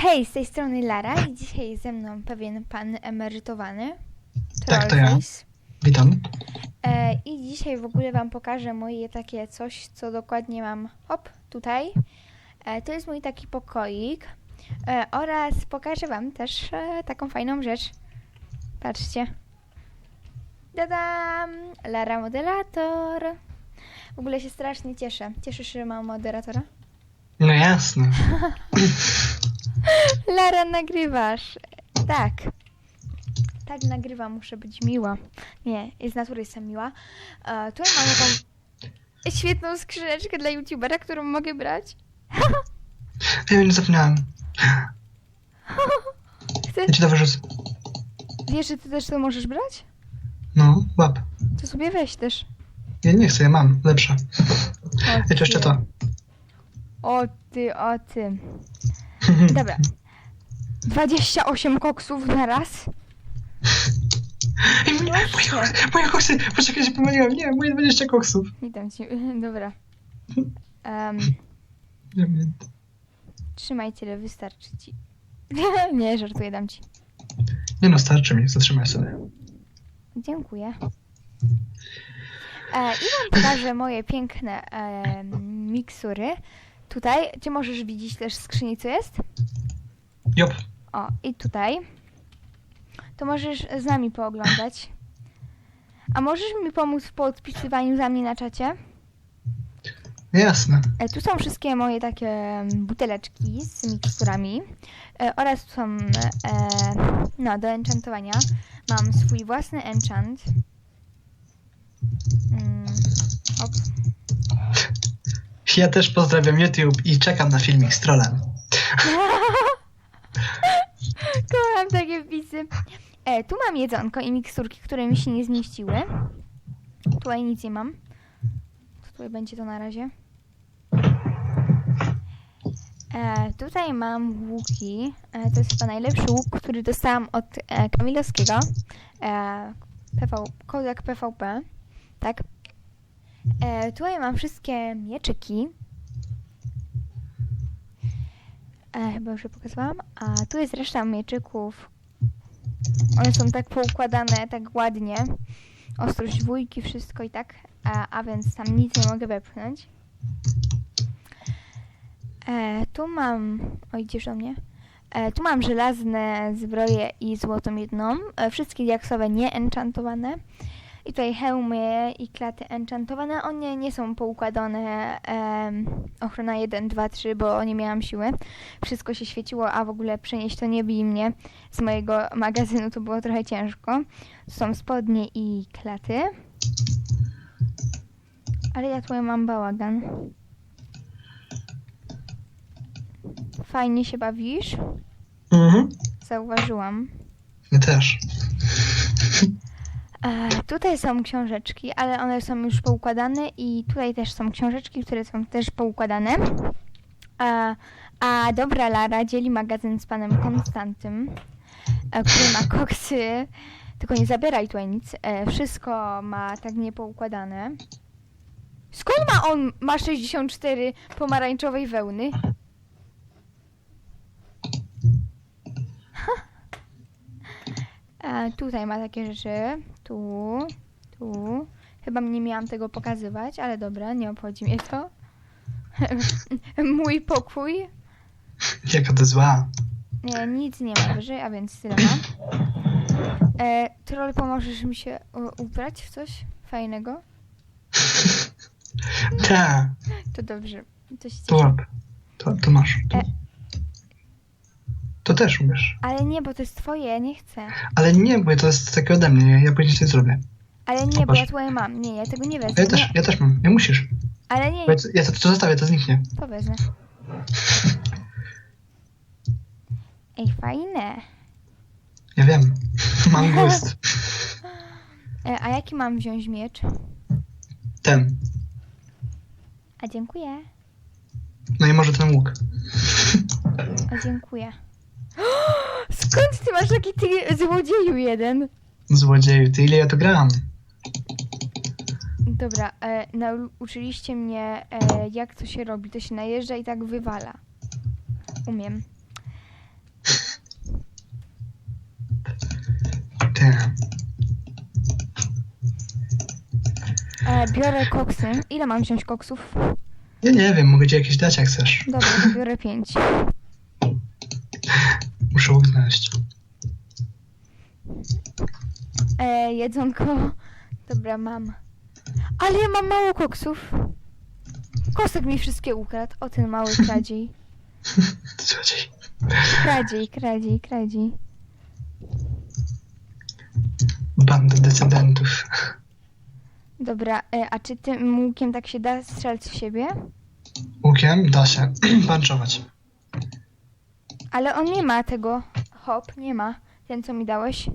Hej, z tej strony Lara i dzisiaj ze mną pewien pan emerytowany. Tak, to ja. Witam. E, I dzisiaj w ogóle wam pokażę moje takie coś, co dokładnie mam, hop, tutaj. E, to jest mój taki pokoik. E, oraz pokażę wam też e, taką fajną rzecz. Patrzcie. Dadam! Lara moderator. W ogóle się strasznie cieszę. Cieszysz się, że mam moderatora? No jasne. Lara, nagrywasz. Tak. Tak, nagrywam, muszę być miła. Nie, z natury jestem miła. E, tutaj mam taką świetną skrzyneczkę dla youtubera, którą mogę brać. Ja nie zapomniałem. Chcę... Ja ci to wyrzucę. Wiesz, że ty też to możesz brać? No, łap. To sobie weź też. Ja nie chcę, ja mam. Lepsze. O, Ja jeszcze to. O ty, o ty. Dobra. 28 koksów na raz. Ej, moje, moje, koksy, moje koksy! Poczekaj, się pomyliłem. Nie, moje 20 koksów. Nie dam ci. Dobra. Um, trzymaj tyle, wystarczy ci. Nie, żartuję, dam ci. Nie no, starczy mi. Zatrzymaj sobie. Dziękuję. E, I wam pokażę moje piękne e, miksury. Tutaj, czy możesz widzieć też w skrzyni, co jest? Jop. O, i tutaj. To możesz z nami pooglądać. A możesz mi pomóc w podpisywaniu za mnie na czacie? Jasne. E, tu są wszystkie moje takie mm, buteleczki z miksturami. E, oraz tu są e, no, do enchantowania. Mam swój własny enchant. Mm, op. Ja też pozdrawiam YouTube i czekam na filmik z trolem. Kocham takie wpisy. E, tu mam jedzonko i miksturki, które mi się nie zmieściły. Tutaj nic nie mam. Tutaj będzie to na razie. E, tutaj mam łuki. E, to jest chyba najlepszy łuk, który dostałam od e, Kamilowskiego. E, PV, Kozak PVP. Tak. E, tutaj mam wszystkie mieczyki. E, chyba już je pokazałam. A tu jest reszta mieczyków. One są tak poukładane, tak ładnie. Ostrość dwójki, wszystko i tak. A, a więc tam nic nie mogę wepchnąć. E, tu mam... Oj, idziesz do mnie? E, tu mam żelazne zbroje i złotą jedną. E, wszystkie diaksowe nie enchantowane. I tutaj hełmy i klaty enchantowane. One nie są poukładane em, ochrona 1, 2, 3, bo nie miałam siły. Wszystko się świeciło, a w ogóle przenieść to nie bij mnie z mojego magazynu to było trochę ciężko. Są spodnie i klaty. Ale ja tutaj mam bałagan. Fajnie się bawisz? Mhm. Zauważyłam. Ja też. E, tutaj są książeczki, ale one są już poukładane i tutaj też są książeczki, które są też poukładane. E, a dobra Lara dzieli magazyn z panem Konstantym, e, który ma koksy. Tylko nie zabieraj tutaj nic. E, wszystko ma tak niepoukładane. Skąd ma on ma 64 pomarańczowej wełny? E, tutaj ma takie rzeczy. Tu, tu. Chyba nie miałam tego pokazywać, ale dobra, nie obchodzi mnie to. Mój pokój. Jaka to zła. Nie, nic nie ma wyżej, a więc tyle mam. E, troll, pomożesz mi się u- ubrać w coś fajnego? Ta. To dobrze. To się To cieszę. To, to masz. To, E. też umiesz. Ale nie, bo to jest twoje, ja nie chcę. Ale nie, bo to jest takie ode mnie. Ja, później coś zrobię. Ale nie, bo Zobacz. ja twoje mam. Nie, ja tego nie wezmę. Ja też, ja też mam. Nie musisz. ale nie, Bo Ja, to- ja to, to zostawię, to zniknie. to wezmę. Ej, fajne. Ja wiem. Mam gust. E, a jaki mam wziąć miecz? Ten. A dziękuję. No i może ten łuk. A dziękuję. Skąd ty masz taki ty złodzieju jeden? Złodzieju, ty ile ja to gram? Dobra, e, nauczyliście mnie, e, jak to się robi. To się najeżdża i tak wywala. Umiem. Damn. E, biorę koksy. Ile mam wziąć koksów? Ja nie wiem, mogę ci jakieś dać, jak chcesz. Dobra, to biorę pięć. Znaleźć. E, jedzonko. Dobra, mam. Ale ja mam mało koksów. Kostek mi wszystkie ukradł. O ten mały kradziej. Kradziej, kradziej, kradziej. Banda decydentów. Dobra, e, a czy tym łukiem tak się da strzelać w siebie? Łukiem da się panczować. Ale on nie ma tego. Hop, nie ma. Ten, co mi dałeś.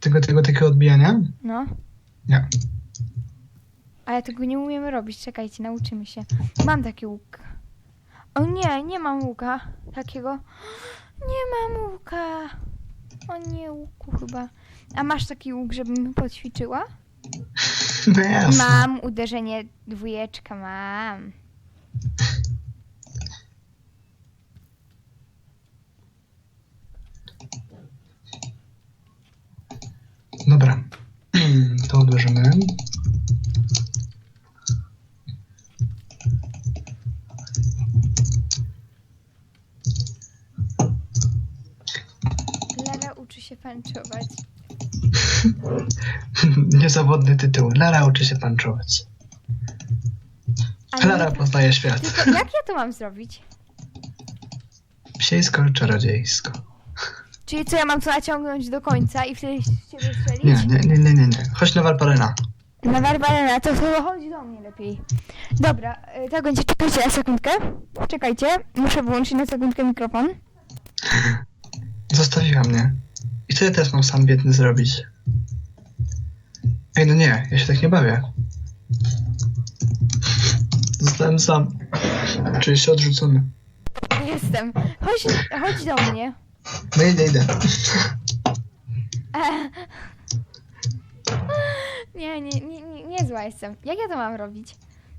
Tego, tego, takiego odbijania? No. Nie. Ale tego nie umiemy robić. Czekajcie, nauczymy się. Mam taki łuk. O nie, nie mam łuka takiego. Nie mam łuka. O nie, łuku chyba. A masz taki łuk, żebym poćwiczyła? No jasne. Mam uderzenie dwójeczka, mam. Dobra. To odłożymy. Lara uczy się panczować. Niezawodny tytuł. Lara uczy się panczować. Ale Lara poznaje świat. tylko jak ja to mam zrobić? Psiejsko czarodziejsko. Czyli co, ja mam to naciągnąć do końca i wtedy ciebie strzelić? Nie, nie, nie, nie, nie. nie. Chodź na Warparena. Na Barbarena, to chyba chodzi do mnie lepiej. Dobra, y, tak będzie, czekajcie na sekundkę. Czekajcie, muszę wyłączyć na sekundkę mikrofon. Zostawiła mnie. I co ja teraz mam sam biedny zrobić? Ej, no nie, ja się tak nie bawię. Zostałem sam. Czuję się odrzucony. Jestem. Chodź, chodź do mnie. No idę, idę. Nie, nie, nie, nie, nie zła jestem. Jak ja to mam robić?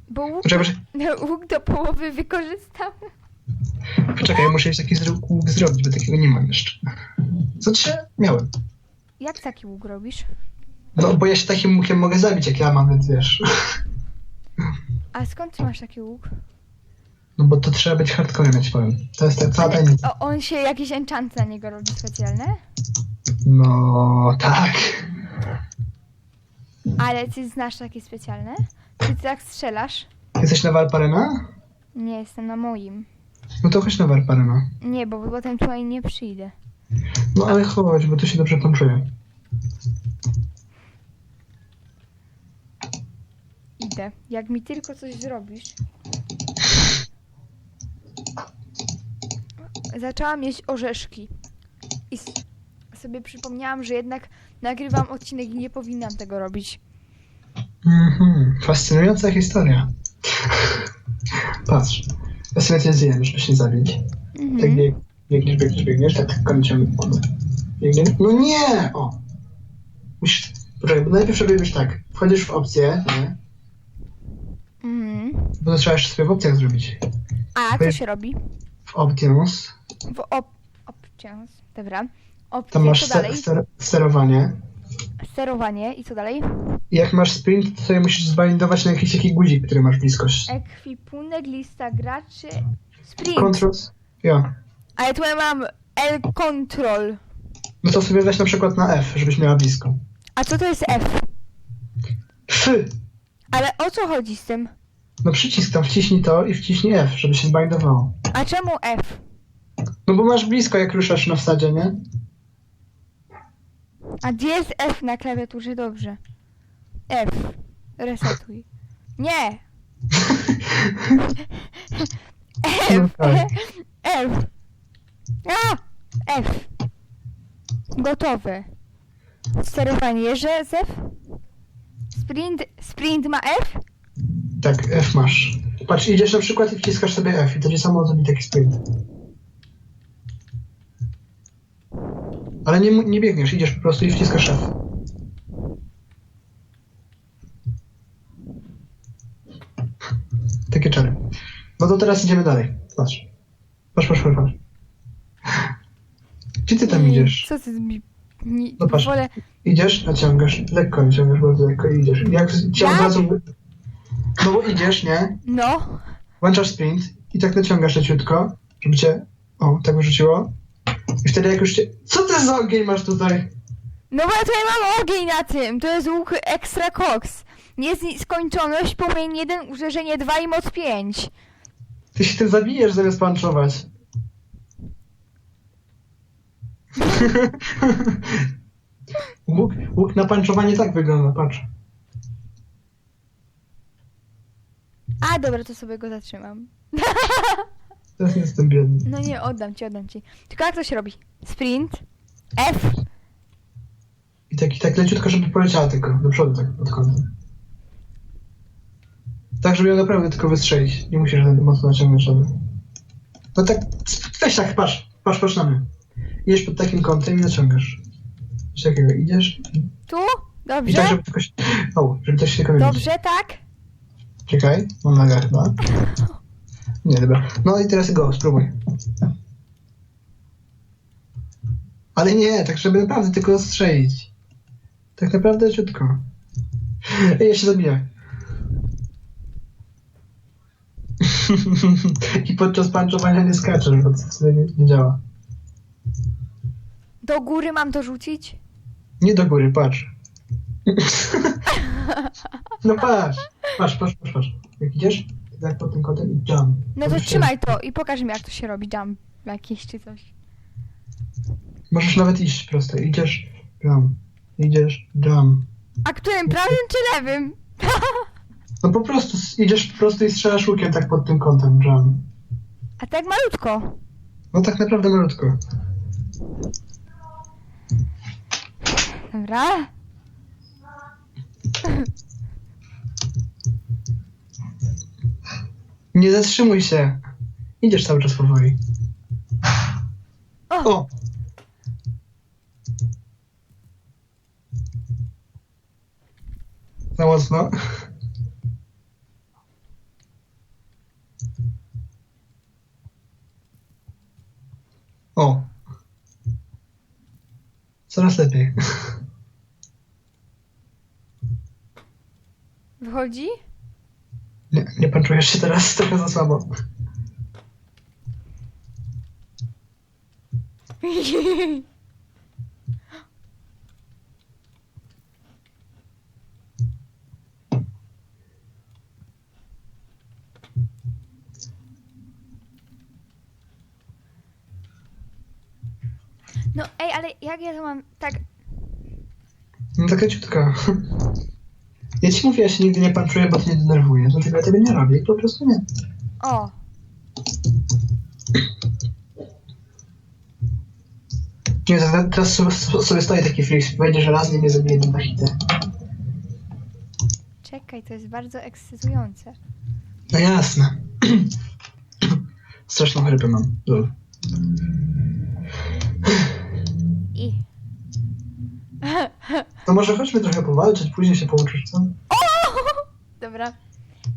Bo łuk, Poczekaj, poczekaj, łuk do połowy wykorzystał. poczekaj ja muszę jeszcze taki zro- łuk zrobić, bo takiego nie mam jeszcze. Co dzisiaj miałem? Jak taki łuk robisz? No, bo ja się takim łukiem mogę zabić, jak ja mam, więc wiesz. A skąd ty masz taki łuk? No bo to trzeba być hardcorem, ja ci powiem. To jest ta cała tajemnica. o, on się jakieś enchanty na niego robi specjalne? No, tak. Ale ty znasz takie specjalne? Czy ty tak strzelasz? Jesteś na Warparena? Nie, jestem na moim. No to chodź na Warparena. Nie, bo potem tutaj nie przyjdę. No ale chodź, bo tu się dobrze panczuję. Idę. Jak mi tylko coś zrobisz. Zaczęłam jeść orzeszki. I sobie przypomniałam, że jednak nagrywam odcinek i nie powinnam tego robić. Mhm, fascynująca historia. Patrz, ja sobie cię zjem, żeby się zabić. Tak Mhm. bieg, biegniesz, biegniesz, biegniesz, tak biegniesz. No nie! O! Musisz, poczekaj, bo najpierw robisz tak, wchodzisz w opcję, nie? Mhm. Bo to trzeba jeszcze sobie w opcjach zrobić. A, co się robi? W options, W op... options. Dobra. Tam masz ster, ster, sterowanie. Sterowanie i co dalej? Jak masz sprint, to sobie musisz zbindować na jakiś taki guzik, który masz bliskość. Ekwipunek, lista graczy, sprint. Controls. Ja. Ale tu ja mam L-control. No to sobie weź na przykład na F, żebyś miała blisko. A co to jest F? F! Ale o co chodzi z tym? No przycisk tam, wciśnij to i wciśnij F, żeby się zbindowało. A czemu F? No bo masz blisko, jak ruszasz na wsadzie, nie? A gdzie jest F na klawiaturze? Dobrze. F. Resetuj. Nie! No F. tak. F. A! F. Gotowe. Sterowanie że z F? Sprint, sprint ma F? Tak, F masz. Patrz, idziesz na przykład i wciskasz sobie F i to ci samo zrobi taki sprint. Ale nie, nie biegniesz, idziesz po prostu i wciskasz F. Takie czary. No to teraz idziemy dalej. Patrz. Patrz, patrz, patrz. patrz. Gdzie ty tam Mm, idziesz? Co ty mi Nie, No patrz. wolę... Idziesz, naciągasz, lekko naciągasz, bardzo lekko i idziesz. Jak cię od Jak? razu... No bo idziesz, nie? No. Włączasz sprint i tak naciągasz leciutko, żeby cię... O, tak wyrzuciło. I wtedy jak już cię... Co ty za ogień masz tutaj? No bo ja tutaj mam ogień na tym. To jest łuk Extra Cox. Jest skończoność, płomień 1, uderzenie 2 i moc 5. Ty się tym zabijesz zamiast panczować. łuk, łuk na panczowanie tak wygląda, patrz. A dobra, to sobie go zatrzymam. Nie jestem biedny. No nie, oddam ci, oddam ci. Tylko jak to się robi? Sprint. F. I tak, i tak leciutko, żeby poleciała tylko do przodu, tak pod kątem. Tak, żeby ją naprawdę tylko wystrzelić. Nie musisz tak mocno naciągnąć żeby. No tak, weź tak, patrz, patrz, patrz na mnie. Idziesz pod takim kątem i naciągasz. Coś takiego, idziesz Tu? i Dobrze? tak, żeby tylko się... O, żeby też się tylko. Dobrze, tak? Czekaj, mam naga chyba. Nie, dobra. No i teraz go, spróbuj. Ale nie, tak żeby naprawdę tylko strzelić. Tak naprawdę ciutko. Ej, ja się zabiję. I podczas panczowania nie skaczesz, bo to wtedy nie, nie działa. Do góry mam to rzucić? Nie do góry, patrz. No patrz, patrz, patrz, patrz, patrz. Jak idziesz, to tak pod tym kątem i jump. No to Możesz trzymaj to i pokaż mi jak to się robi. Jump jakiś czy coś. Możesz nawet iść prosto. Idziesz, jump. Idziesz, jump. A którym prawym czy lewym? No po prostu s- idziesz po prostu i strzelasz łukiem tak pod tym kątem, jump. A tak malutko. No tak naprawdę malutko. Dobra. Nie zatrzymuj się. Idziesz cały czas powoli. O! O! Za mocno. O! Coraz lepiej. Wychodzi? Nie, nie panczujesz się teraz, trochę za słabo. No ej, ale jak ja to mam tak... No tak leciutko. Ja ci mówię, ja się nigdy nie panczuję, bo to nie denerwuje. Dlatego ja tego nie robię. Po prostu nie. O! Nie, teraz sobie, sobie stoi taki fix. Będzie żelazny i mnie zabije na hity. Czekaj, to jest bardzo ekscytujące. No jasne. Straszną chrypę mam. I... No może chodźmy trochę powalczyć, później się pouczysz, co? Dobra.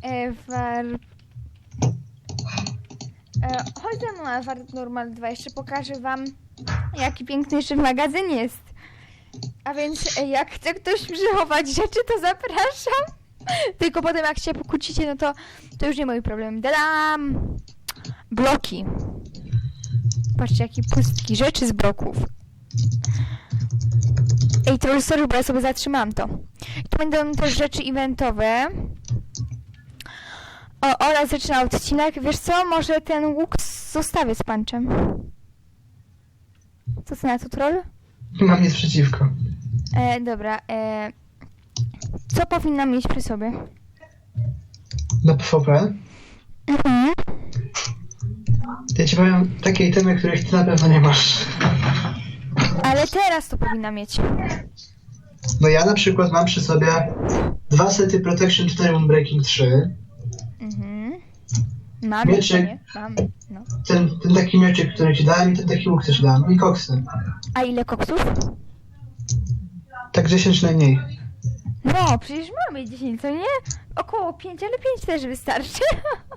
E, war... E, chodź na War Normal 2, jeszcze pokażę wam, jaki piękny jeszcze magazyn jest. A więc, e, jak chce ktoś przechować rzeczy, to zapraszam. Tylko potem, jak się pokłócicie, no to, to już nie mój problem. Dadam! Bloki. Patrzcie, jakie pustki. Rzeczy z bloków. Ej, to sorry, bo ja sobie zatrzymałam to. Tu będą też rzeczy eventowe. O, Ola zaczyna odcinek. Wiesz co? Może ten łuk zostawię z panczem. Co ty na to, troll? Mam nic przeciwko. E, dobra. E, co powinnam mieć przy sobie? Na PvP. Mhm. Ja ci powiem takie itemy, których ty na pewno nie masz. Ale teraz to powinna mieć. No ja na przykład mam przy sobie dwa sety Protection 4 Moonbreaking 3. Mhm. Mam, jeszcze nie? Mam, no. Ten, ten taki mieczyk, który ci dałem i ten taki łuk, ci dałem. I koksy. A ile koksów? Tak 10 najmniej. No, przecież mamy 10, co nie? Około 5, ale 5 też wystarczy.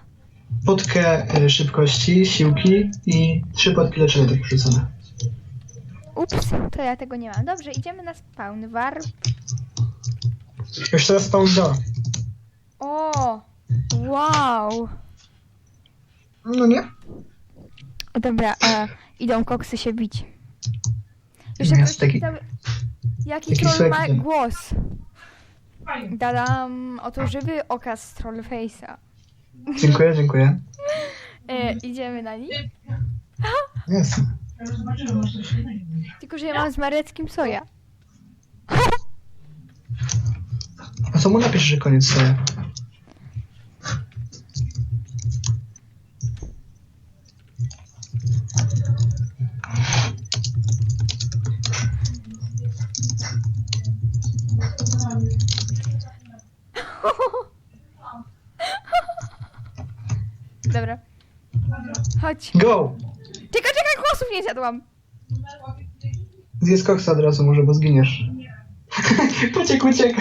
Potkę y, szybkości, siłki i trzy potki leczenia tak wrzucone. Ups, to ja tego nie mam. Dobrze, idziemy na spawn. War. Już teraz spawn działa. O! Wow! No nie? Dobra, e, idą koksy się bić. Jeszcze Jest ktoś taki-. Jaki taki troll ma słek- głos? Dadam, oto żywy okaz Trollface'a. Dziękuję, dziękuję. E, idziemy na nich? Jasne. Tylko, że ja mam z Mareckim soja. A co mu napisz, że koniec sobie? Dobra. Chodź. Go! Czekaj, czekaj, głosów nie zjadłam. Zjedz koksa od razu może, bo zginiesz. uciek, uciek!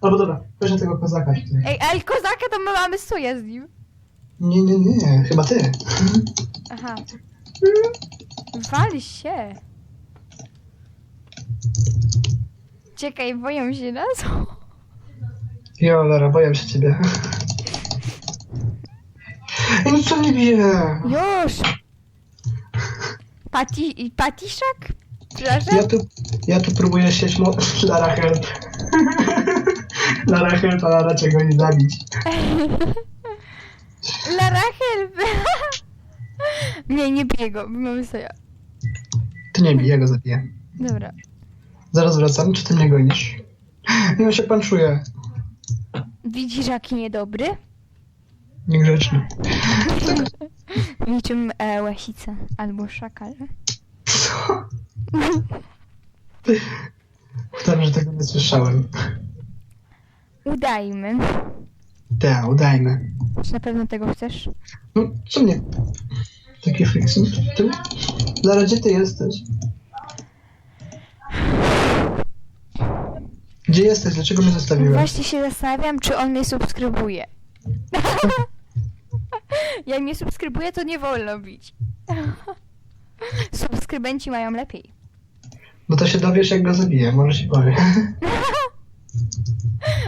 Albo dobra, weź tego kozaka. tutaj. Ej, ej, kozaka to my mamy soja z nim. Nie, nie, nie, chyba ty. Aha. Wali się. Czekaj, boją się nas. Jo, Lara, boję się ciebie. Ej, no co mnie bije? Już. Pati, patiszak? Przepraszam? Ja tu, ja tu próbuję sieć mo... Lara help. Lara help, a Lara czego nie zabić. Lara help. nie, nie biję go, mamy soja. Ty nie bij, ja go zabiję. Dobra. Zaraz wracam, czy ty mnie gonisz? Nie, on się panczuje. Widzisz, jaki niedobry? Niegrzeczny. Niczym e, łasica albo szakal. Co? Powtarzam, że tego nie słyszałem. Udajmy. Tak, udajmy. Czy na pewno tego chcesz? No, co mnie? Takie friksy. Ty? Lara, gdzie ty jesteś? Gdzie jesteś? Dlaczego mnie zostawiłeś? Właśnie się zastanawiam, czy on mnie subskrybuje. Jak mnie subskrybuje, to nie wolno bić. Subskrybenci mają lepiej. No to się dowiesz, jak go zabiję, może ci powiem.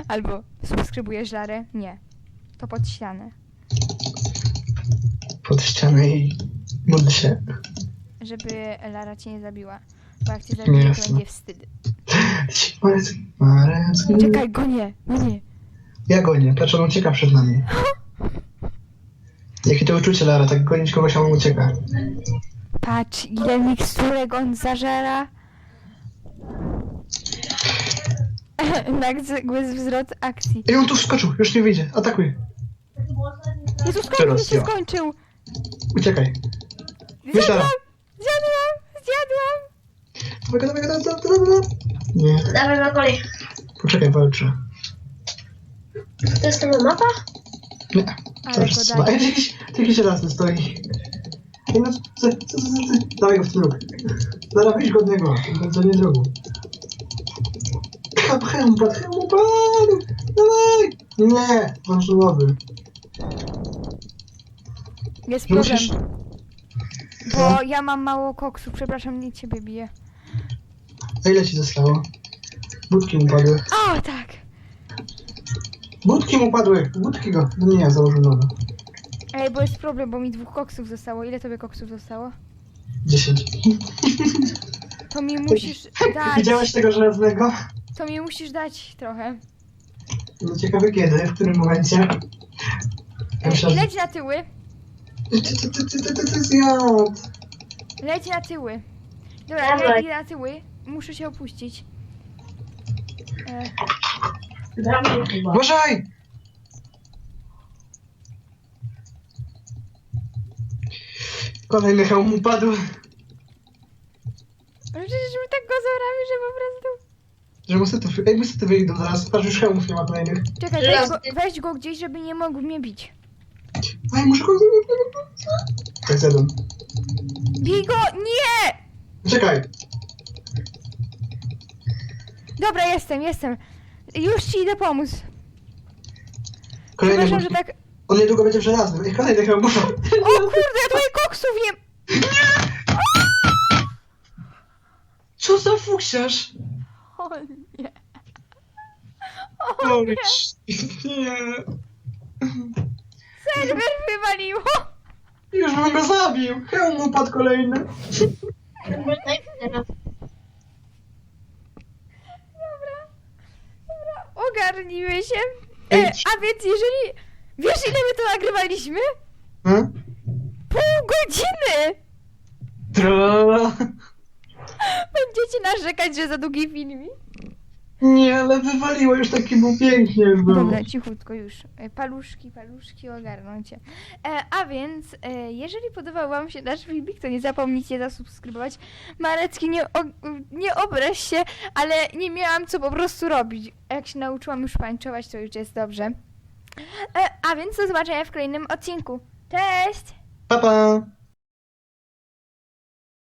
Albo subskrybujesz Larę? Nie. To pod ścianę. Pod ścianę i módl się. Żeby Lara cię nie zabiła. Bo jak cię zabije, to Jasne. będzie wstyd. Czekaj, go nie, go nie. Ja gonię, patrz, on ucieka przed nami. Jakie to uczucie, Lara, tak gonić kogoś, a on ucieka. Patrz, ile miksturek on zażera. Nagły wzrost akcji. Ej, on tu wskoczył, już nie wyjdzie, atakuj. Jezu, skończył, Teraz się ja. skończył. Uciekaj. Zjadłam, zjadłam, zjadłam. Dawaj dawaj dawaj dawaj go. Nie, Dawaj na kolej. poczekaj, walczę. To jest ta mapa? Nie, to Ale już go daj. Jakiś, jakiś raz stoi. Ej, no, co, co, co, co, co? Dawaj go w ten róg. Zaraz wyjść go od niego, to nie drogą. Hep, hempad, hempad! Dawaj! Nie, masz nowy. Jest problem. musisz... Bo ja mam mało koksu, przepraszam, nie ciebie biję. A ile ci zostało? Budki mu padły. O, tak. Budki mu padły! Budki go. No nie, założył nowe. Ej, bo jest problem, bo mi dwóch koksów zostało. Ile tobie koksów zostało? Dziesięć. To mi musisz dać. Widziałeś tego żelaznego? To mi musisz dać trochę. No ciekawe kiedy, w którym momencie. Ja Ej, myślałem, leć na tyły. Ty, ty, ty, ty, ty, ty, ty zjadł. Leć na tyły. Dobra, Dawaj. idę na tyły. Muszę się opuścić. E, Dawaj chyba. Uważaj! Kolejny hełm upadł. ale przecież my tak go zoramy, że po prostu... Że muszę to, ej, muszę to wyjdą zaraz. Patrz, już hełmów nie ma kolejnych. Czekaj, weź go, weź go gdzieś, żeby nie mógł mnie bić. Ej, muszę go... Tak zjadłem. Bij go! Nie! Czekaj. Dobra, jestem, jestem. Już ci idę pomóc. Kolejny Przepraszam, że budki. tak... On niedługo będzie w żelaznym. Ej, kolejny hełm upadł. O kurde, ja tutaj koksów nie... za fuksiarz? O nie. Holy shit, nie. Serwer wywaliło. Już bym go zabił. Hełm upadł kolejny. Teraz. Dobra. Dobra. Ogarnijmy się. Ej, E, a więc jeżeli... Wiesz ile my to nagrywaliśmy? Hmm? Pół godziny! Tralala. Będziecie narzekać, że za długi filmik? Nie, ale wywaliło już taki był pięknie już był. Dobra, cichutko już. E, Paluszki, paluszki ogarną cię. E, a więc, e, jeżeli podobał wam się nasz filmik, to nie zapomnijcie zasubskrybować. Marecki, nie, o, nie obraź się, ale nie miałam co po prostu robić. Jak się nauczyłam już pańczować, to już jest dobrze. E, a więc do zobaczenia w kolejnym odcinku. Cześć! Pa, pa.